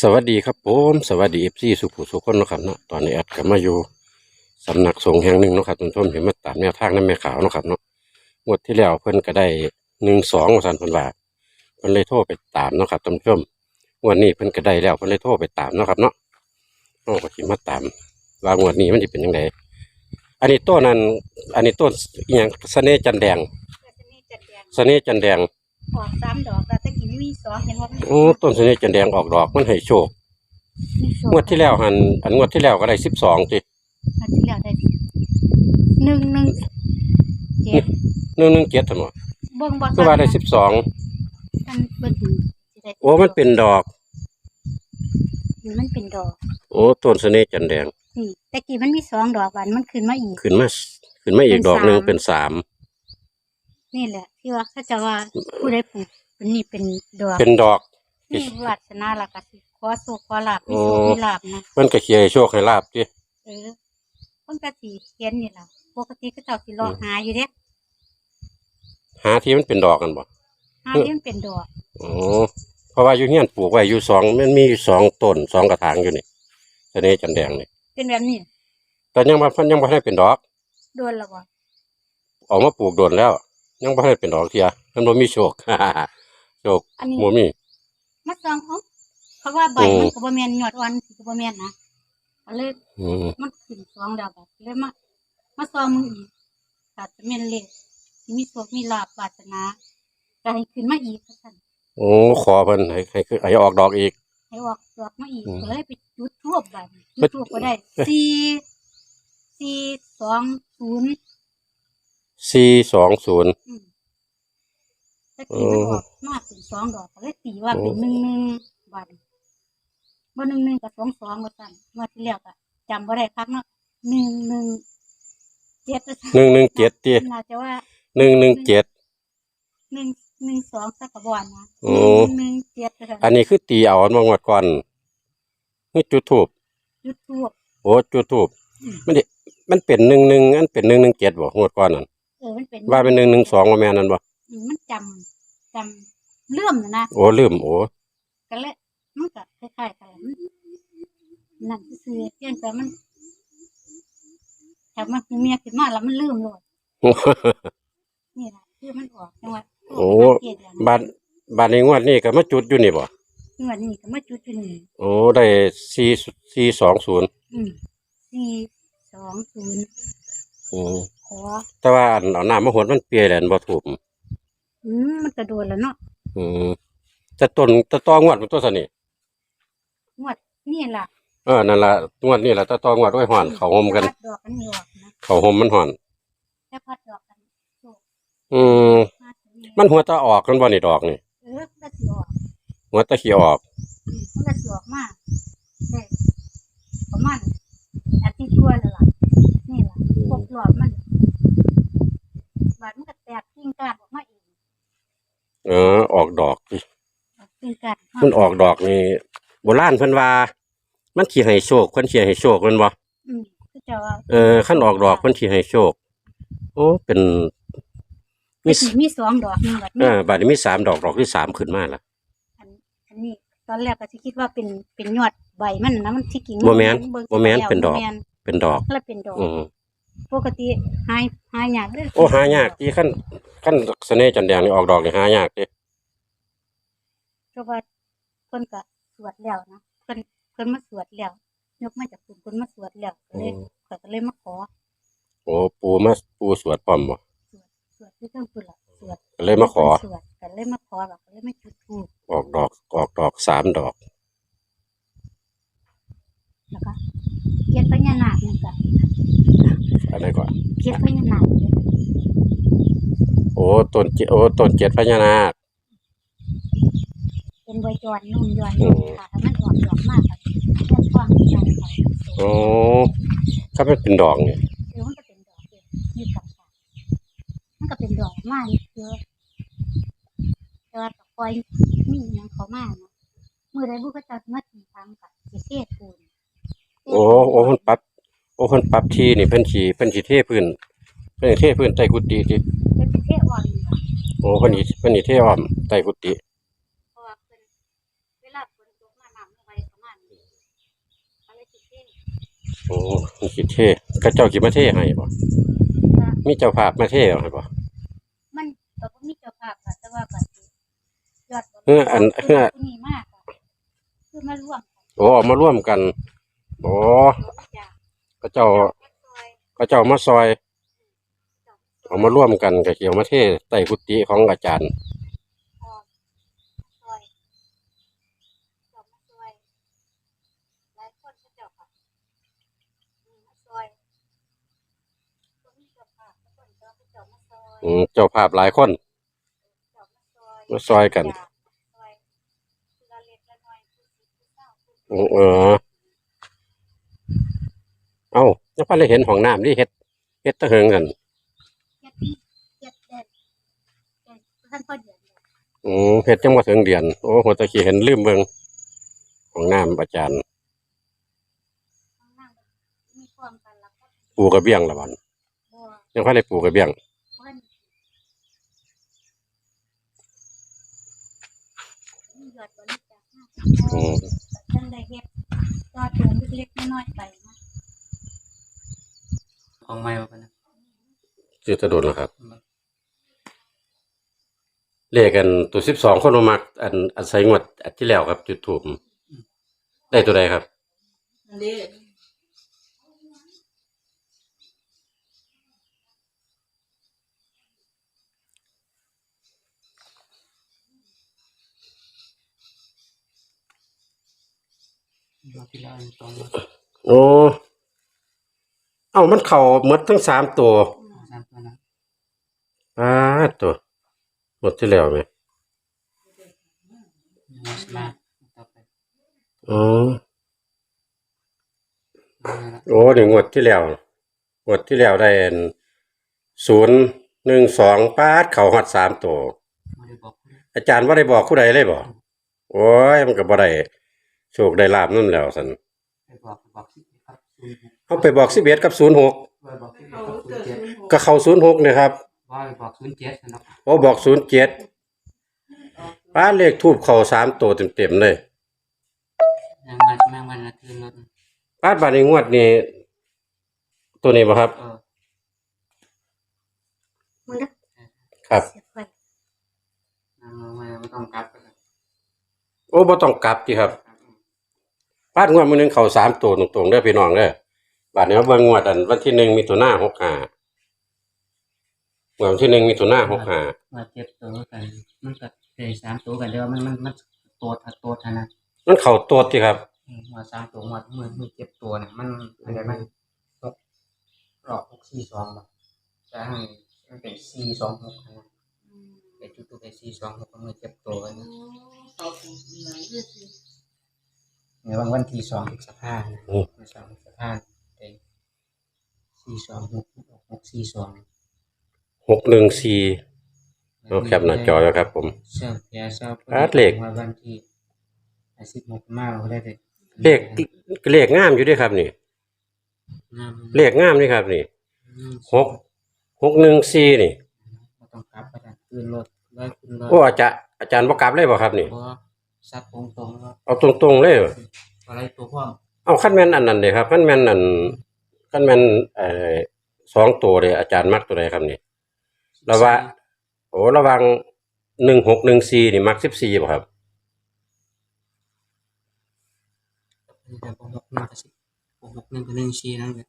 สวัสดีครับผมสวัสดีเอฟซีสุขุสุขคนเนาะครับเนาะตอนนี้แอดก็มาอยู่สำนักสงฆ์แห่งหนึ่งเนาะครับท่านผู้ชมเห็นมาตามแนวทางนั้นแม่ขาวเนาะครับเนาะงวดที่แล้วเพิ่นก็ได้หนึ่งสองสันเพิ่นว่าเพิ่นเลยโทรไปตามเนาะครับท่านผู้ชมงวดนี้เพิ่นก็ได้แล้วเพิ่นเลยโทรไปตามเนาะครับเนาะโอ้ก็สิมาตามว่างวดนี้มันจะเป็นยังไงอันนี้ต้นนั้นอันนี้ต้นอหย่างเสน่ห์จันแดงก็จะมีจัดแดงเสน่ห์จันแดง ออกสามดอกแล้วแต่กินมีสองเห็นว่ามันโอ้ต้นเสน่ห์จันแดงออกดอกมันให้โชคมีโชคงวดที่แล้วหันอันงวดที่แล้วก็ได้สิบสองจีอันที่แล้วได้หนึ่งหนึ่งเจ็ดหนึ่งหนึ่งเจ็ดทั้งหมดเบิ่งบ่คือว่าได้สิบสองมันเบิ่งสิได้โอ้มันเป็นดอก มันเป็นดอกโอ้ต้นเสน่ห์จันแดงนี่แต่กี้มันมีสองดอกหวานมันขึ้นมาอีก ขึ้นมาขึ้นมาอีกเป็นดอกหนึ่งสามเป็นสาม นี่แหละ ที่ว่าเขาจะว่าผู้ใดปลูกเป็นนี่เป็นดอกเป็นดอกนี่วาสนาละก็สิขอสุขขอลาบมีโอ้โชคมีลาบนะมันก็เขียให้โชคให้ลาบจีเออเพิ่นก็สิเขียนนี่ล่ะปกติเขาเจ้าสิรอหาอยู่เด้หาที่มันเป็นดอกกันบ่หาที่มันเป็นดอกโอ้เพราะว่าอยู่เฮียนปลูกไว้อยู่สองมันมีอยู่สองต้นสองกระถางอยู่นี่เสน่ห์จันแดงนี่เป็นแบบนี้แต่ยังว่าเพันยังไม่ให้เป็นดอกโดนและบ่ออกมาปลูกโดนแล้ว ยังไม่ให้เป็นดอกเทียมันบ่มีโชค โชคอันนี้ บ่มี มาซองเขาเขาว่าใบอืม มันก็บ่แม่นยอดอ่อนสิก็บ่แม่นนะก็เลยอืมมันขึ้นสองดาวแบบเลยมามาซองมึงอีกก็จะแม่นเลขสิมีโชคมีลาภวาสนาก็ให้ขึ้นมาอีกซั่นโอ้ขอเพิ่นให้ให้ให้ให้ออกดอกอีก ให้ออกดอกมาอีกอืมก็เลยไปจุดทูบบัดไปจุดทูบก็ได้สี่สี่สองศูนย์ สี่สองศูนย์อืมตะกี้มันออกมาเป็นสองดอกก็เลยตีว่าเป็นหนึ่งหนึ่งบัดบ่หนึ่งหนึ่งกับสองสองว่าซั่นเมื่อที่แล้วก็จำบ่ได้ครับเนาะหนึ่งหนึ่งเจ็ดว่าซั่นหนึ่งหนึ่งเจ็ดตีน่าจะว่าหนึ่งหนึ่งเจ็ดหนึ่งหนึ่งสองสักกระบอกนะโอ้หนึ่งหนึ่งเจ็ดนะคะอันนี้คือตีเอาอันมางวดก่อนนี่จุดทูบยุดทูบโอ้จุดทูบอืมมันดิมันเป็นหนึ่งหนึ่งอันเป็นหนึ่งหนึ่งเจ็ดบ่งวดก่อนนั่น เออมันเป็นว่าเป็นหนึ่งหนึ่งสองว่าแม่นนั่นบ่อืมมันจำจำเลื่อมนะนะโอ้ลืมโอ้ก็เลยมันก็คล้ายๆกันมันนั่นคือๆเพียงแต่มันแต่มันเมียขึ้นมาแล้วมันลืมโลดนี่แหละคือมันออกจังหวะโอ้เกียดอย่างบาดบาดในงวดนี้ก็มาจุดอยู่นี่บ่เงินนี่ก็มาจุดจุดนี่โอ้ได้สี่สี่สองศูนย์อืมสี่สองศูนย์ อืมขอแต่ว่าอันเอาน้ำมาหดมันเปียแหลนบ่ถูกอืมมันกระโดดแล้วเนาะอืมแต่ต้นแต่ตองวดมันตัวสนี่งวดนี่ล่ะเออนั่นล่ะงวดนี้ล่ะแต่ตองวดไว้ห่อนเขาห่มกัน พัดดอกกันนี่ออกนะเขาห่มมันห่อนแค่พัดดอกกันโชคอืมมาถึงนี่มันหัวตาออกกันบ่นี่ดอกนี่ เออมันก็สิออกหัวตาขี้ออก อืมมันก็สิออกมาได้ประมาณอาทิตย์กว่าแล้วล่ะ นี่ล่ะครบรอบมันบาดมันก็แตกกิ่งก้านออกมาเองเออ ออกดอกสิกิ่งก้านมันออกดอกนี่โบราณเพิ่นว่า มันสิให้โชคเพิ่นสิให้โชคแม่นบ่อืมก็จะว่าเออคันออกดอกเพิ่นสิให้โชคโอ้เป็นมีมีมีสองดอกหนึงแบบเอนี้อบัดนี้มีสามดอกดอกที่สามขึ้นมาละอันอันนี้ตอนแรกก็สิคิดว่าเป็นเป็นยอดใบมันนะมันที่กิ่งบ่แม่นเบิ่งบ่แม่นแล้วเป็นดอกบ่แม่น เป็นดอกแล้วเป็นดอก อืมปกติหายหายากเด้โอ้หายากที่ขั้นขั้นเสน่ห์จันแดงนี่ออกดอกนี่หายากเด้เพราะว่าเพิ่นก็สวดแล้วนะเพิ่นเพิ่นมาสวดแล้วยกมาจากคุณเพิ่นมาสวดแล้วก็เลยข้อยก็เลยมาขอโอ้ปูมาปูสวดพร้อมบ่สวดที่เพิ่นพุ่นล่ะสวดก็เลยมาขอ สวดก็เลยมาขอแล้วก็เลยมาจุดธูปออกดอกออกดอกสามดอกแล้วก็เกี ยรติพญานาคนี่ก็อะไรก่อนเกียรติพญานาคเนี่ยโอ้ต้นเจโอ้ต้นเจ็ดพญานาคเป็นใบจอนนุ่มยอนนุ่มค่ะถ้ามันออกดอกมากก็แค่ความใจเขาโอ้ถ้ามันเป็นดอกนี่เดี๋ยวมันก็เป็นดอกเองมีกับค่ะมันก็เป็นดอกมากเยอะแต่ว่าตะกอยมีอหยังเขามากนะมือใดบุกก็จะมาตีทางกับสิเทศปูน โอ้โอ้เพิ่นปรับโอ้เพิ่นปรับที่นี่เพิ่นสิเพิ่นสิเทพื้นเพิ่นสิเทพื้นใต้กุฏิติเป็นสิเทศอ่อนนี่ค่ะโอ้เพิ่นสิเพิ่นสิเทอ้อมใต้กุฏิเพราะว่าเป็นเวลาฝนตกมาน้ำไม่ไหวเขาอะไรสิเท่โอ้มีคิดเท่ก็เจ้าคิดมาเท่ให้บ่มีเจ้าภาพมาเท่ให้บ่มันก็บ่มีเจ้าภาพค่ะแต่ว่าก็สิยอดบ่เอออันเออผู้นี้มากค่ะคือมาร่วมกันโอ้เอามาร่วมกัน โอ้จ้ะก็เจ้าซอยก็เจ้ามาซอย เอามาร่วมกันกับเขียวมาเท่ใต้กุฏิของอาจารย์พอซอยจอมมาซอยหลายคนเขาเจ้าค่ะอืมมาซอยบ่มีเจ้าภาพทุกคนเจ้าเขาเจ้ามาซอยอืมเจ้าภาพหลายคนเจ้ามาซอยมาซอยกันจ้ะซอยคือละ เล็กละน้อยผู้สิบผู้เศร้าผู้อืมเออเอ้ายังพอได้เห็นห้องน้ำที่เฮ็ดเฮ็ดตะเหิงกันเจ็ดปีเจ็ดเดือนเจ็ดท่านพ่อเดือนเนี่ยอืมเฮ็ดจังบ่ถึงเดือนโอ้โหตะกี้เห็นลืมเบิ่งห้องน้ำอาจารย์ข้างล่างมีความกันแล้วก็ปูกระเบี้ยงละบัดบัวยังพอได้ปูกระเบี้ยง เพิ่นมียอดบริจาคมากอืมท่านได้เฮ็ด ก็ถึงเล็กๆน้อยๆไปนะของไม่ว่ากันนะชื่อตะโดนแล้วครับ เลขกันตัว12คนบ่มักอันอันใส่งวดอันที่แล้วครับ จุดทูปได้ตัวใดครับ มาที่ละอันสองโอ้เอ้ามันเข้าหมดทั้งสามตัวสามตัวนะอ่าตัวหมดที่แล้วไหมมาสมาต่อไปอ๋อนั่นละโอ้หนึ่งงวดที่แล้วงวดที่แล้วได้ศูนย์หนึ่งสองปาดเข่าฮอดสามตัวไม่ได้บอกอาจารย์ว่าได้บอกผู้ใดเลยบอกโอ้ยมันก็บ่ได้ โชคได้ลาบนั่นแล้วสันไปบอกไปบอกสิครับศูนย์หกเขาไปบอกสิบเอ็ดกับศูนย์หกไปบอกสิครับศูนย์เจ็ดก็เข้าศูนย์หกเนี่ยครับว่าไปบอกศูนย์เจ็ดนะครับโอ้บอกศูนย์เจ็ดป้าดเลขทูบเข่าสามตัวเต็มๆเลยแมงมันแมงมันนะคือรถป้าดบาดในงวดนี้ตัวนี้บ่ครับ เออมันก็ครับ เสียไปแมงมันไม่ต้องกลับก็ได้โอ้บ่ต้องกลับติครับ ป้าดงวดมื้อหนึงเข้าสามตัวตรงๆเด้อพี่น้องเด้อบาดนี้มาเบิ่งงวดอันวันที่หนึ่งมีตัวหน้าหกห้างวดวันที่หนึ่งมีตัวหน้าหกห้าว่าเจ็ดตัวกัน มันก็เป็นสามตัวกันเดียวมันมันมันตัวทัดตัวทันนะมันเข้าตัวติครับว่าสามตัวว่ามือมือเจ็บตัวเนี่ยมันอะไรมันหกรอบหกสี่สองบ่จะให้มันเป็นสี่สองหกนะไปจุดตัวไปสี่สองหกมือเจ็บตัวกันนะใน วันวันที่สองพฤษภาคมนะโอ้ วันสองพฤษภาคมไปสี่สองหกหกสี่สองหกหนึ่งสี่เอาแคปหน้าจอแล้วครับผม เสื้อแย่เสื้ออาร์ตเหล็ก ว่าวันที่สิบหกมาเราก็ได้เลยเลขเลขงามอยู่เด้วยครับนี่ งามเลขงามนี่ครับนี่อืมหกหกหนึ่งสี่นี่ บ่ต้องกลับอาจารย์ขึ้นรถร้อยขึ้นรถโอ้อาจารย์อาจารย์บ่กลับเลยบ่ครับนี่เพราะว่าซัดตรงตรงๆแล้วเอาตรงๆเลยเหรออะไรตัวพ่อมเอาขั้นแม่นอันนั้นเลยครับขั้นแม่นอันขั้นแม่นเอ่อสองตัวเลยอาจารย์มักตัวใดครับนี่ระว่าโอ้ระวังหนึ่งหกหนึ่งสี่นี่มักสิบสี่บ่ครับแต่หกหนึ่งกับสิบหกหนึ่งกับหนึ่งสี่นั่นเลย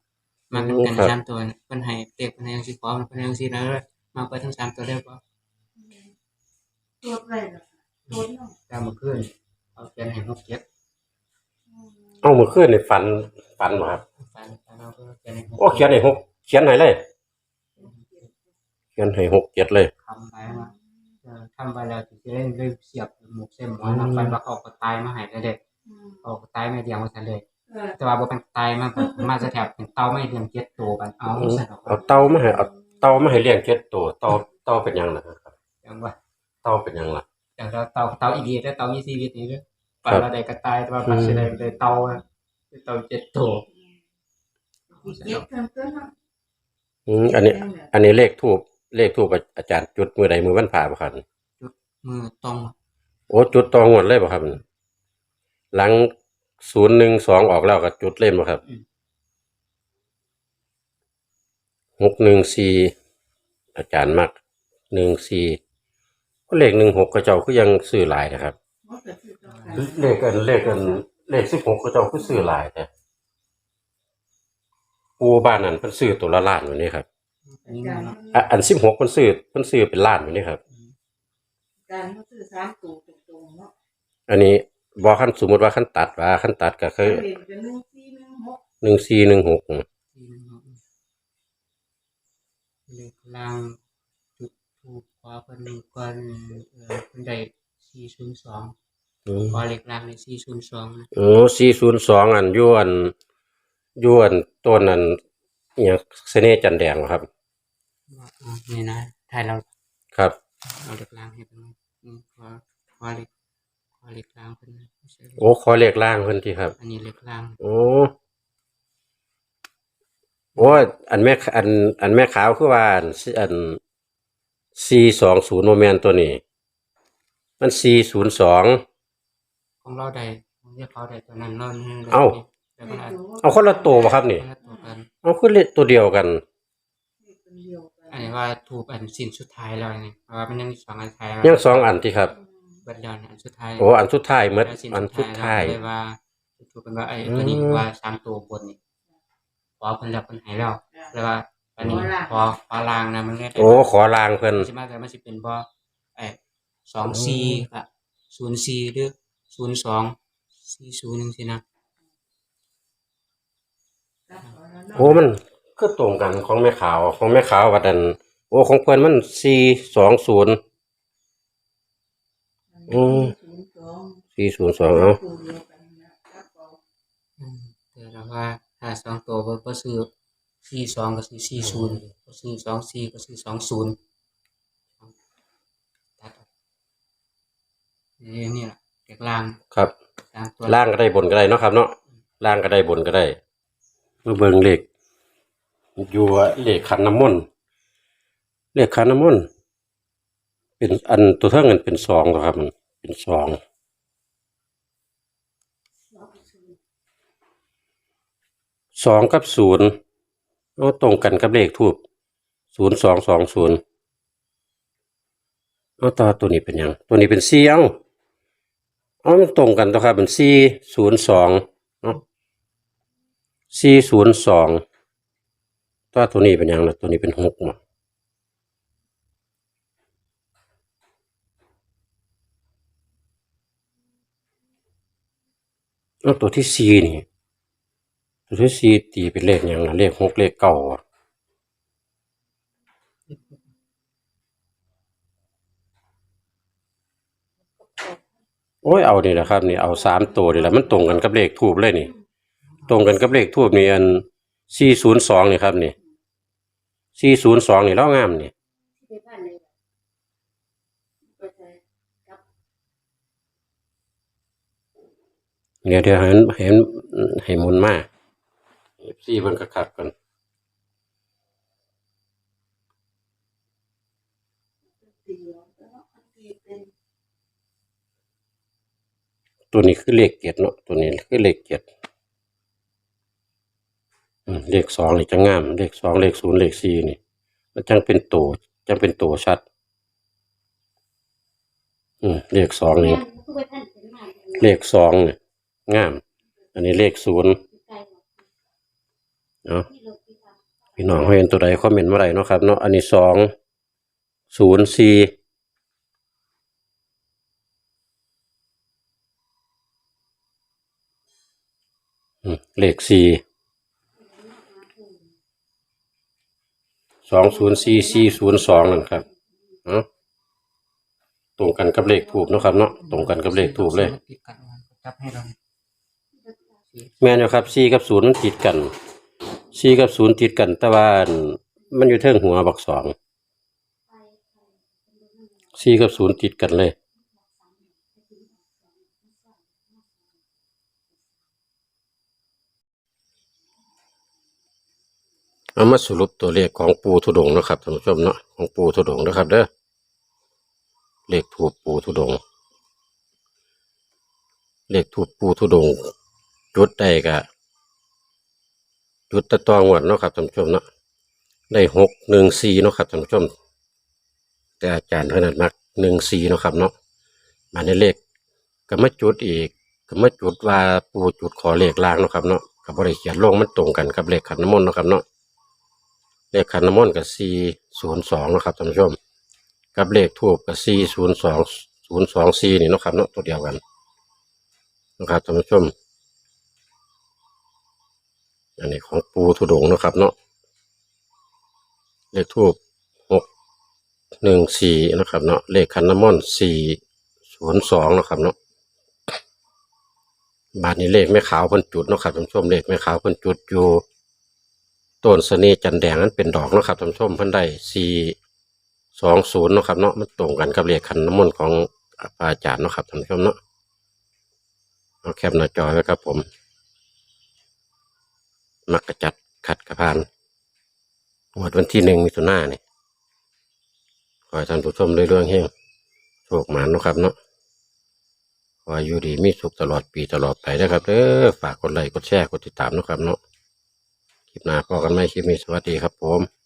มาเป็นกันครับสามตัวเนี่ยเป็นให้เด็กเป็นให้ยังสิบพร้อมเป็นให้ยังสิแล้วมาไปทั้งสามตัวได้ป่ะตัวไปเหรอ ตัวน้องแต่เมื่อคืนเอาเขียนให้หกเจ็ดเอาเมื่อคืนนี่ฝันฝันบ่ครับฟันฟันเราก็เขียนให้หกโอ้เขียนให้หกเขียนให้เลยเขียนให้หกเจ็ดเลย ทำไปว่าเออทำไปแล้วจะได้เลยเสียบหมวกเส้นหมอนแล้วฟันว่าเขาก็ตายมาให้เลยเด็กอืมเขาก็ตายไม่เดียวมาซะเลย เออแต่ว่าบ่เป็นตายมาแบบมาจะแถบเป็นเต้าไม่เรียงเจ็ดตัวกันเอาใส่ออกเอาเตามาให้เอาเตามาให้เลี้ยงเจ็ดตัวเตาเตาเป็นหยังล่ะครับอย่างว่าเตาเป็นหยังล่ะ อย่างเราเตาเตาอีดีแล้วเตามีชีวิตนี่เด้อปันเราได้กระตายแต่ว่าปันสิได้ได้เตาอะเตาเจ็ดตัวเจ็บเพิ่มเติมเนาะอืมอันนี้ อันนี้เลขทูบเลขทูบอาจารย์จุดมือใดมือวันผ่าบ่ครับมือตรงโอ้จุดตองหมดเลยบ่ครับหลังศูนย์หนึ่งสองออกแล้วก็จุดเล่นบ่ครับอืมหกหนึ่งสี่อาจารย์มักหนึ่งสี่ก็ เลขหนึ่งหกกระเจ้าก็ยังซื้อหลายนะครับ เลขกันเลขกันเลขสิบหกกระเจ้าก็ซื้อหลายแต่ปูบ้านนั้นเพิ่นซื้อตัวละล้านอยู่นี่ครับอันนี้เนาะอะอันสิบหกเพิ่นซื้อเพิ่นซื้อเป็นล้านอยู่นี่ครับ การเขาซื้อสามตัวตรงๆเนาะอันนี้บอกขั้นสมมติว่าขั้นตัดว่าขั้นตัดก็คือเรียนกันหนึ่งสี่หนึ่งหกหนึ่งสี่หนึ่งหกที่มันเนาะเลขล่างจุดถูกข อเพิ่นก่อนเอ่อเพิ่นได้402ขอเลขล่างใน402นะโอ้สี่ศูนย์สองอันอยวนอยวนต้นอันอหย่างเสน่ห์จันแดงเหรอครับ ว่าอ๋อนี่นะถ่ายเราครับ เอาเลขล่างให้เพิ่นอืมขอขอเลขขอเลขล่างเพิ่นนะไม่ใช่เลขโอ้ขอเลขล่างเพิ่นที่ครับ อันนี้เลขล่างโอ้โอ้ยอันแม่อันอันแม่ขาวคือว่าอันอัน สี่สองศูนย์โมเมนตัวนี้ มันสี่ศูนย์สอง ของเราได้ของที่เขาได้ตัวนั้นเรานี่ได้เอ้าได้คนละอันเอาคนละตัวบ่ครับนี่คนละตัวกันเอาคือเลขตัวเดียวกันเป็นเดียวกัน อันนี้ว่าถูกอันสิ้นสุดท้ายแล้วนี่เพราะว่ามันยังมีสองอันท้ายยังสองอันที่ครับ เบิดแล้วเนี่ยอันสุดท้ายโอ้อันสุดท้ายหมดแล้วสิ้อันสุดท้าย แล้วก็เลยว่าถูกเป็นว่าไอ้อืมตัวนี้ว่าสามตัวบนนี่ขอเพิ่นแล้วเพิ่นให้แล้วแล้วว่า อันนี้พอพอลางนะมันเรียกโอ้ขอลางเพิ่นมันสิมาแต่มันสิเป็นบ่ไอ้สองสี่กับศูนย์สี่หรือศูนย์สองสี่ศูนย์จังซี่นะโอ้มันก็ตรงกันของแม่ขาวของแม่ขาววัดอันโอ้ของเพิ่นมันสี่สองศูนย์อืมศูนย์สองสี่ศูนย์สองเอาตัวเดียวกันนะครับเอาอืมแต่เราว่าถ้าสองตัวบ่บ่ซื้อ สี่สองก็ซื้อสี่ศูนย์บ่ซื้อสองสี่ก็ซื้อสองศูนย์ตัดออกนี่นี่ล่ะเด็กล่างครับตามตัวล่างก็ได้บนก็ได้เนาะครับ เนาะล่างก็ได้บนก็ได้มาเบิ่งเลขอยู่ว่าเลขขันน้ำมนต์เลขขันน้ำมนต์เป็นอันตัวเท่าเงินเป็นสองเหรอครับมันเป็นสองสองกับศูนย์ เอาตรงกันกับเลขทูบศูนย์สองสองศูนย์เอาต่อตัวนี้เป็นยังตัวนี้เป็นสี่เอ้าอ๋อมันตรงกันตัวครับเป็นสี่ศูนย์สองเนาะสี่ศูนย์สองตัวตัวนี้เป็นยังนะตัวนี้เป็นหกมาเอาตัวที่สี่นี่ ตัวที่สี่ตีเป็นเลขหยังนะเลขหกเลขเก้าอะโอ้ยเอานี่แหละครับนี่เอาสามตัวนี่แหละมันตรงกันกับเลขทูบเลยนี่ ตรงกันกับเลขทูบนี่อันสี่ศูนย์สองนี่ครับนี่สี่ศูนย์สองนี่เล่างามนี่เลยเดี๋ยวเดี๋ยวเห็นเห็นให้มุนมาก สี่เพิ่นก็ขัดกันเดียวแล้วอันที่เป็นตัวนี้คือเลขเจ็ดเนาะตัวนี้คือเลขเจ็ดอืมเลขสองนี่จะงามเลขสองเลขศูนย์เลขสี่นี่ มันจังเป็นตัวจังเป็นตัวชัด อืมเลขสองนี่เลขสองเนี่ยงาม อันนี้เลขศูนย์ เนาะพี่น้องเขาเห็นตัวใดคอมเมนต์มาได้เนาะครับเนาะอันนี้สองศูนย์สี่อืมเลขสี่สองศูนย์สี่สี่ศูนย์สองนั่นครับเนาะตรงกันกับเลขถูกเนาะครับเนาะตรงกันกับเลขถูกเลยติดกันไว้จับให้เราแม่นอยู่ครับสี่กับศูนย์มันติดกัน สี่กับศูนย์ติดกันแต่ว่าอันมันอยู่เทิงหัวบักสองสี่กับศูนย์ติดกันเลยเอามาสรุปตัวเลขของปูทุดงนะครับท่านผู้ชมเนาะของปูทุดงนะครับเด้อเลขถูกปูทุดง เลขถูกปูทุดงจุดได้ก็ จุดตะตองวดเนาะครับท่านผู้ชมเนาะได้หกหนึ่งสี่เนาะครับท่านผู้ชม แต่อาจารย์เพิ่นนัดมักหนึ่งสี่เนาะครับเนาะมาในเลขก็มาจุดอีกก็มาจุดว่าปูจุดขอเลขล่างเนาะครับเนาะกับบริเขียนลงมันตรงกันกับเลขขันน้ำมนต์เนาะครับเนาะเลขขันน้ำมนต์กับสี่ศูนย์สองเนาะครับท่านผู้ชม กับเลขทูบกับสี่ศูนย์สองศูนย์สองสี่นี่เนาะครับเนาะตัวเดียวกันนะครับท่านผู้ชม อันนี้ของปูทุดงนะครับเนาะเลขทูบหกหนึ่งสี่นะครับเนาะเลขคันน้ำมอนสี่ศูนย์สองนะครับเนาะบาทนี้เลขแม่ขาวเพิ่นจุดนะครับท่านผู้ชมเลขแม่ขาวเพิ่นจุดอยู่ต้นเสน่จันแดงนั้นเป็นดอกนะครับท่านผู้ชมเพิ่นได้สี่สองศูนย์นะครับเนาะมันตรงกันกับเลขคันน้ำมนต์ของอาจารย์นะครับท่านผู้ชมเนาะเอาแคปหน้าจอไว้ครับผม มักกระจัดขัดกระพานงวดวันที่หนึ่งมิถุนายนนี่ขอให้ท่านผู้ชมได้เรื่องเฮงโชคหมานเนาะครับเนาะขออยู่ดีมีสุขตลอดปีตลอดไปนะครับเด้อฝากกดไลค์กดแชร์กดติดตามเนาะครับเนาะคลิปหน้าพอกันไหมคลิปนี้สวัสดีครับผม